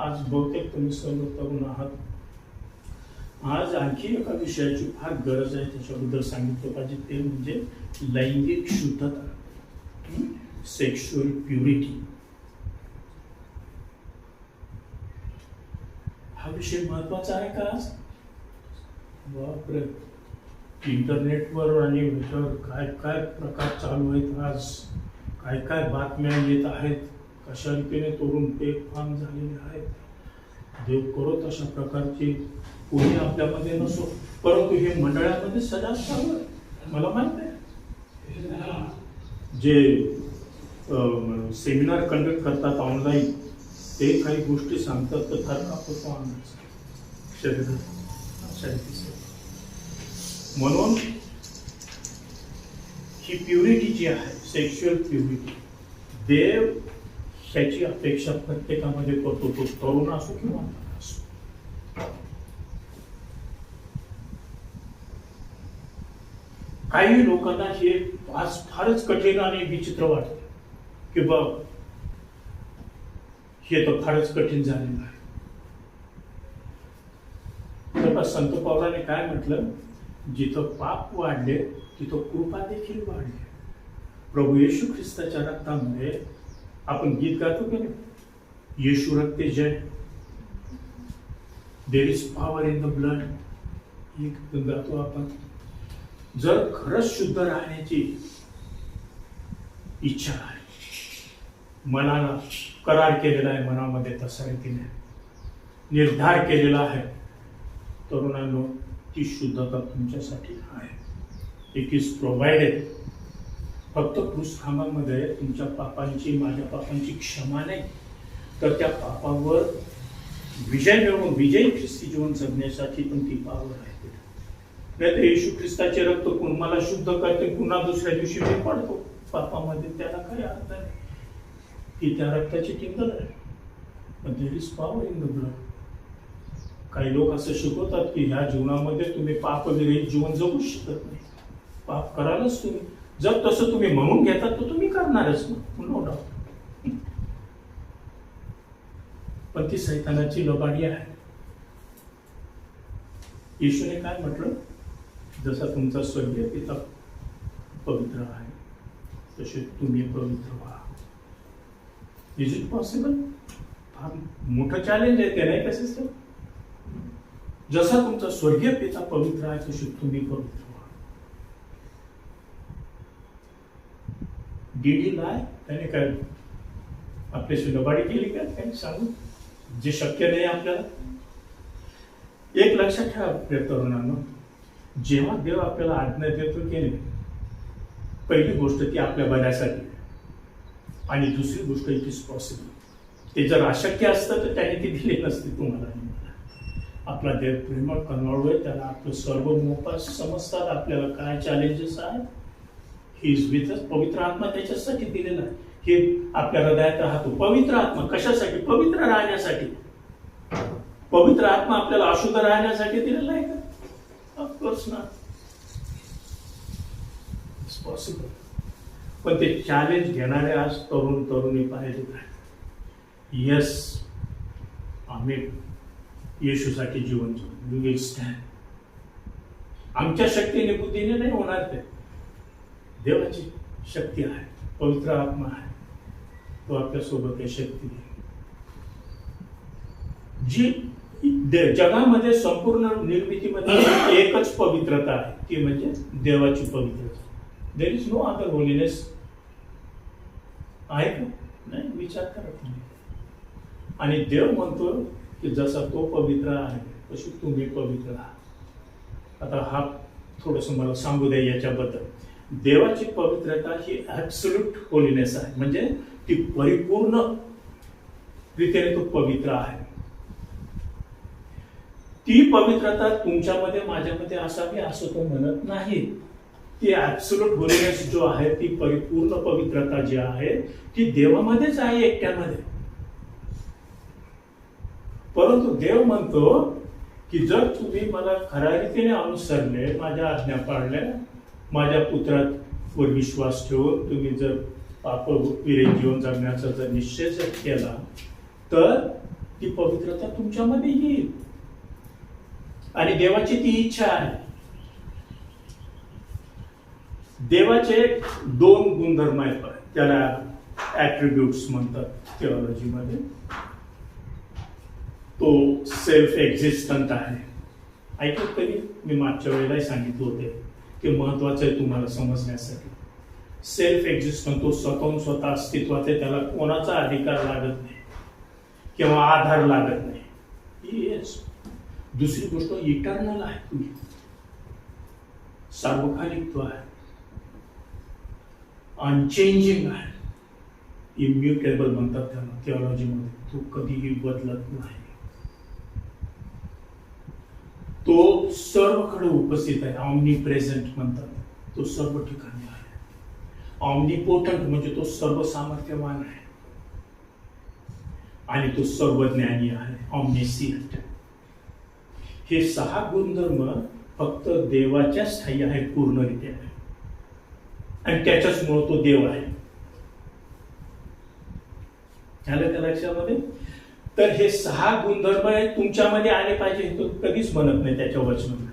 आज बहुतेक तुम्ही सर्व तरुण आहात. आज आणखी एका विषयाची फार गरज आहे त्याच्याबद्दल सांगितलं पाहिजे. ते म्हणजे लैंगिक शुद्धता सेक्शुअल प्युरिटी हा विषय महत्त्वाचा आहे का आज? बापरे. इंटरनेटवर आणि काय काय प्रकार चालू आहेत आज? काय काय बातम्या येत आहेत? कशा रीतीने तरुण बेफाम झालेले आहेत. देव करो अशा प्रकारचे कोणी आपल्यामध्ये नसो. परंतु हे मंडळामध्ये सदा मला माहीत आहे जे सेमिनार कंडक्ट करतात ऑनलाईन ते काही गोष्टी सांगतात तर थर होतो म्हणून ही प्युरिटी जी आहे सेक्शुअल प्युरिटी देव ह्याची अपेक्षा प्रत्येकामध्ये करतो तो तरुण असो किंवा असो काही लोकांना हे आज फारच कठीण आणि विचित्र वाटत की बघ हे तर फारच कठीण झालेलं आहे. तेव्हा संत पावलाने काय म्हटलं? जिथं पाप वाढले तिथं कृपा देखील वाढली. प्रभू येशू ख्रिस्ताच्या रक्तामुळे आपण गीत गातो की नाही? येशू रक्ते जय. There is power in the blood गातो आपण. जर खरंच शुद्ध राहण्याची इच्छा आहे मनाला करार केलेला आहे मनामध्ये तसा रीतीने निर्धार केलेला आहे तरुणांनो ती शुद्धता तुमच्यासाठी आहे. इट इज प्रोव्हाइडेड फक्त क्रूसखांबामध्ये तुमच्या पापांची माझ्या पापांची क्षमा नाही. तर त्या पापावर विजय मिळवून विजयी ख्रिस्ती जीवन जगण्यासाठी पण ती पावर आहे नाही तर येशू ख्रिस्ताचे रक्त कोण मला शुद्ध करते पुन्हा दुसऱ्या दिवशी मी पडतो. पापामध्ये त्याला काही अर्थ नाही. ती त्या रक्ताची किंमत आहे. पण there is power in the blood काही लोक असं शिकवतात की ह्या जीवनामध्ये तुम्ही पाप वगैरे जीवन जगू शकत नाही. पाप करालच तुम्ही. जर तसं तुम्ही म्हणून घेतात तर तुम्ही करणारच नो. डाऊट पण ती सैतानाची लबाडी आहे. येशूने काय म्हटलं? जसा तुमचा स्वर्गीय पिता पवित्र आहे तसे तुम्ही पवित्र व्हा. इज इट पॉसिबल फार मोठं चॅलेंज आहे ते नाही का सिस्टर जसा तुमचा स्वर्गीय पिता पवित्र आहे तसे तुम्ही पवित्र व्हा डीडी लाय त्याने काय आपल्याशी लबाडी केली का? त्यांनी सांगू. जे शक्य नाही आपल्याला. एक लक्षात ठेवा प्रिय तरुणांनो. जेव्हा देव आपल्याला आज्ञा देतो की नाही पहिली गोष्ट ती आपल्या बऱ्यासाठी आणि दुसरी गोष्ट इट इज पॉसिबल ते जर अशक्य असतं तर त्याने ती दिली नसती तुम्हाला. आपला देव प्रेमळ कन्नड आहे. त्याला आपलं सर्व मोफा समजतात. आपल्याला काय चॅलेंजेस आहेत? ही पवित्र आत्मा त्याच्यासाठी दिलेला आहे. हे आपल्या हृदयात राहतो. पवित्र आत्मा कशासाठी? पवित्र राहण्यासाठी. पवित्र आत्मा आपल्याला अशुद्ध राहण्यासाठी दिलेला आहे का? ऑफकोर्स ना पॉसिबल पण ते चॅलेंज घेणारे आज तरुण तरुणी पाहिजे येस आम्ही येशूसाठी जीवन जीवन यू विल स्टँड आमच्या शक्तीने बुद्धीने नाही होणार ते. देवाची शक्ती आहे पवित्र आत्मा आहे. तो आपल्यासोबत आहे शक्ती आहे. जी दे- जगामध्ये संपूर्ण निर्मितीमध्ये एकच पवित्रता आहे ती म्हणजे देवाची पवित्रता. There is no other holiness आहे का? नाही विचार करत नाही आणि देव म्हणतो की जसा तो पवित्र आहे तशी तुम्ही पवित्र आहात. आता हा थोडस मला सांगू द्या याच्याबद्दल. देवाची पवित्रता ही ऍब्सोल्यूट होलीनेस आहे. म्हणजे ती परिपूर्ण रीतीने तो पवित्र आहे. ती पवित्रता तुमच्यामध्ये माझ्यामध्ये असावी असं तो म्हणत नाही. ती ऍब्सोल्यूट होलीनेस जो आहे ती परिपूर्ण पवित्रता जी आहे ती देवामध्येच आहे एकट्यामध्ये. परंतु देव म्हणतो की जर तुम्ही मला खऱ्या रीतीने अनुसरले माझ्या आज्ञा पाळल्या माझ्या पुत्रात वर विश्वास ठेवून तुम्ही जर पाप विरहित जीवन जगण्याचा जर निश्चय जर केला तर ती पवित्रता तुमच्यामध्ये येईल. आणि देवाची ती इच्छा आहे. देवाचे दोन गुणधर्म आहेत त्याला ऍट्रिब्यूट्स म्हणतात थिओलॉजीमध्ये तो सेल्फ एक्झिस्टंट आहे. ऐकत कधी? मी मागच्या वेळेलाही सांगितलं होते. ते महत्वाचं आहे तुम्हाला समजण्यासाठी. सेल्फ एक्झिस्टंट तो स्वतःहून स्वतः अस्तित्वात आहे त्याला कोणाचा अधिकार लागत नाही. किंवा आधार लागत नाही. येस दुसरी गोष्ट इटर्नल आहे तुम्ही. सार्वकालिकत्व आहे. अनचेंजिंग आहे. इम्युटेबल म्हणतात त्याला थिओलॉजीमध्ये तो कधीही बदलत नाही. तो सर्वकडे उपस्थित आहे. ऑमनी प्रेझेंट म्हणतात. तो सर्व ठिकाणी आहे. ऑमनिपोटंट म्हणजे तो सर्व सामर्थ्यवान आहे. आणि तो सर्वज्ञानी आहे. ऑमनिसियंट हे सहा गुणधर्म फक्त देवाच्या स्थायी आहे पूर्णरित्या. आणि त्याच्याच मुळे तो देव आहे. झालं त्या लक्षामध्ये? तर हे सहा गुणधर्म तुमच्यामध्ये आले पाहिजे हे तो कधीच म्हणत नाही त्याच्या वचन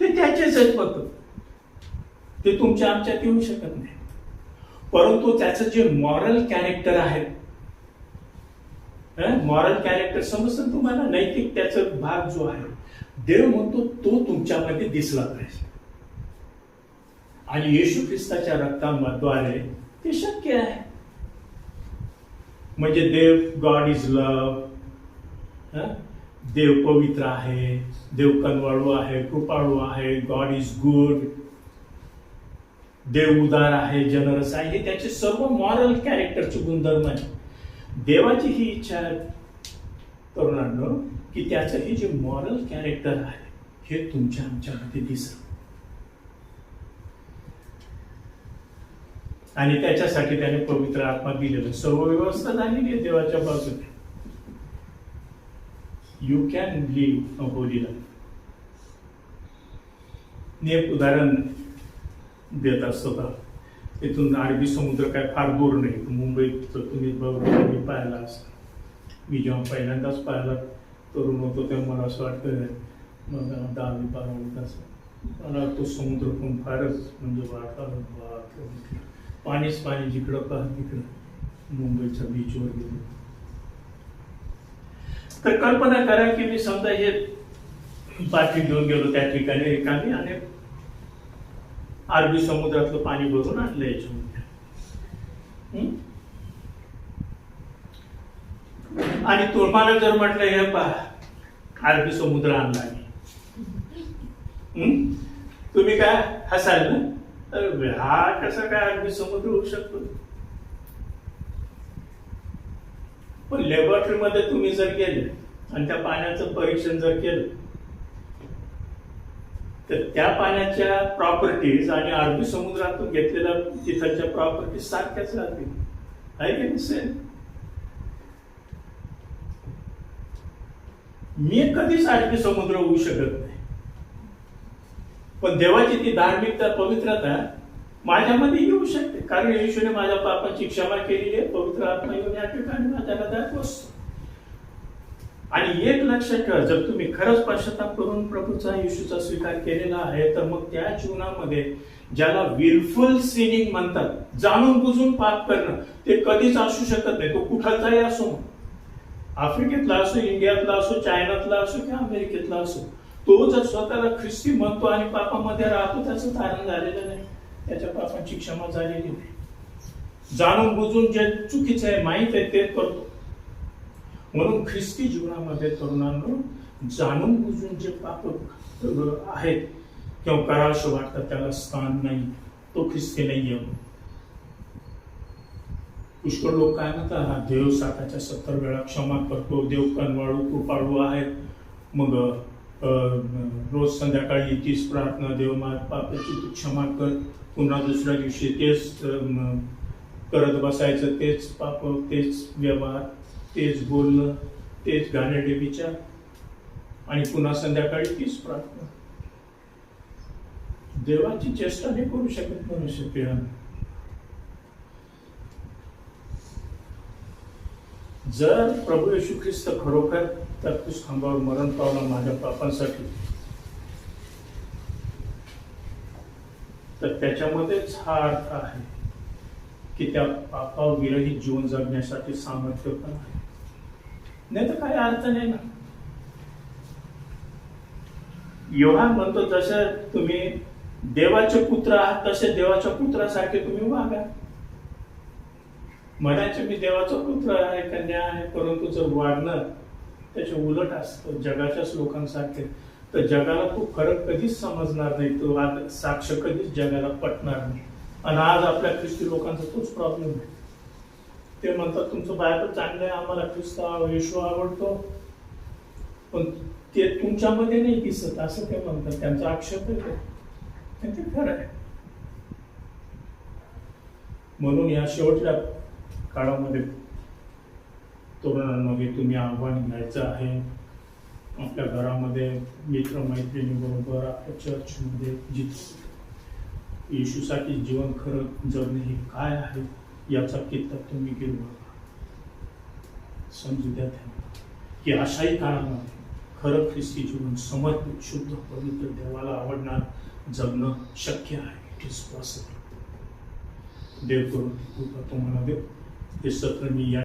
ते त्याचेच आहेत फक्त. ते तुमच्या आमच्यात येऊ शकत नाही. परंतु त्याचं जे मॉरल कॅरेक्टर आहे मॉरल कॅरेक्टर समजतं तुम्हाला? नैतिक त्याचा भाग जो आहे देव म्हणतो तो तुमच्यामध्ये दिसला पाहिजे. आणि येशू ख्रिस्ताच्या रक्तांद्वारे ते शक्य आहे. म्हणजे देव गॉड इज लव देव पवित्र आहे देव कनवाळू आहे कृपाळू आहे गॉड इज गुड देव उदार आहे जनरस आहे. हे त्याचे सर्व मॉरल कॅरेक्टरचे गुणधर्म आहे देवाची ही इच्छा आहे तरुणांनो की त्याचं हे जे मॉरल कॅरेक्टर आहे हे तुमच्या आमच्यामध्ये दिसत आणि त्याच्यासाठी त्याने पवित्र आत्मा दिलेलं सर्व व्यवस्था झालेली आहे देवाच्या बाजूने. You can live a holy life एक उदाहरण देत असतो तिथून अरबी समुद्र काय फार दूर नाही. मुंबईत तुम्ही बरोबर मी पाहिला असता. मी जेव्हा पहिल्यांदाच पाहिला तरुण होतो तेव्हा मला असं वाटतं मग दहावी बारावीत असं मला तो समुद्र पण फारच म्हणजे वाटला पाणीच पाणी जिकडं पहा तिकडं. मुंबईच्या बीचवर गेलो तर कल्पना करा की मी समजा हे बाटली घेऊन गेलो त्या ठिकाणी रिकामी आणि अरबी समुद्रातलं पाणी भरून आणलं याच्यामध्ये. आणि तुम्हाला जर म्हटलं हे पहा अरबी समुद्र आणला तुम्ही काय हसाल ना? अरे हा कसा काय अगदी समुद्र होऊ शकतो? पण लॅबोरेटरीमध्ये तुम्ही जर गेले आणि त्या पाण्याचं परीक्षण जर केलं तर त्या पाण्याच्या प्रॉपर्टीज आणि अरबी समुद्रातून घेतलेल्या तिथलच्या प्रॉपर्टीज सारख्याच राहतील. आहे की नाही सेम मी कधीच अरबी समुद्र होऊ शकत नाही. पण देवाची ती धार्मिकता पवित्रता माझ्यामध्ये येऊ शकते. कारण येशूने माझ्या पापाची क्षमा केलेली आहे पवित्र आत्मा येऊन या ठिकाणी माझ्या हृदयात बसतो. आणि एक लक्षात ठेवा जर तुम्ही खरंच पश्चाताप करून प्रभूचा येशूचा स्वीकार केलेला आहे तर मग त्या जीवनामध्ये ज्याला विलफुल सिनिंग म्हणतात जाणून बुजून पाप करणं ते कधीच असू शकत नाही. तो कुठलाही असो आफ्रिकेतला असो इंडियातला असो चायनातला असो किंवा अमेरिकेतला असो तो जर स्वतःला ख्रिस्ती म्हणतो आणि पापामध्ये राहतो त्याचं धारण झालेलं नाही. त्याच्या पापांची क्षमा झालेली नाही. जाणून बुजून जे चुकीचं आहे माहीत आहे ते करतो. म्हणून ख्रिस्ती जीवनामध्ये तरुणांना जाणून बुजून जे पाप आहेत किंवा करावशे वाटतात त्याला स्थान नाही. तो ख्रिस्ती नाही आहे पुष्कळ लोक काय म्हणतात हा देव साताच्या सत्तर वेळा क्षमा करतो देव कनवाळू कृपाळू आहेत. मग रोज संध्याकाळी तीच प्रार्थना देव पापाची तू क्षमा कर. पुन्हा दुसऱ्या दिवशी तेच करत बसायचं तेच पाप तेच व्यवहार तेच बोलणं तेच गाणे विचार. आणि पुन्हा संध्याकाळी तीच प्रार्थना. देवाची चेष्टा नाही करू शकत मनुष्य पिढ्यानं. जर प्रभू येशू ख्रिस्त खरोखर तर तू खांबावर मरण पावला माझ्या पापांसाठी तर त्याच्यामध्येच हा अर्थ आहे की त्या पापावर जीवन जगण्यासाठी सामर्थ्य पण आहे. नाही तर काही अर्थ नाही ना. योहान म्हणतो जसे तुम्ही देवाचे पुत्र आहात तसे देवाच्या पुत्रासारखे तुम्ही वागा. म्हणायचे मी देवाचा पुत्र आहे कन्या आहे परंतु जर वागणं त्याच्या उलट असतं जगाच्याच लोकांसारखे. तर जगाला तो फरक कधीच समजणार नाही तो आज साक्ष कधीच जगाला पटणार नाही. आणि आज आपल्या ख्रिस्ती लोकांचा तोच प्रॉब्लेम आहे. ते म्हणतात तुमचं बायबल चांगलं आहे आम्हाला ख्रिस्ता येशू आवडतो. पण ते तुमच्यामध्ये नाही दिसत असं ते म्हणतात. त्यांचा आक्षेप आहे ते खरं आहे. म्हणून या शेवटच्या काळामध्ये तरुणांमध्ये तुम्ही आव्हान घ्यायचं आहे. आपल्या घरामध्ये मित्रमैत्रिणीबरोबर आपल्या चर्चमध्ये जिथे येशूसाठी जीवन खरं जगणे हे काय आहे याचा कित्ता तुम्ही घेऊन बघा. समजू द्या त्यांना. की अशाही काळामध्ये खरं ख्रिस्ती जीवन समर्पित शुद्ध पवित्र देवाला आवडणार जगणं शक्य आहे. इट इज पॉसिबल देव करून कृपा तुम्हाला देव हे सत्र मी या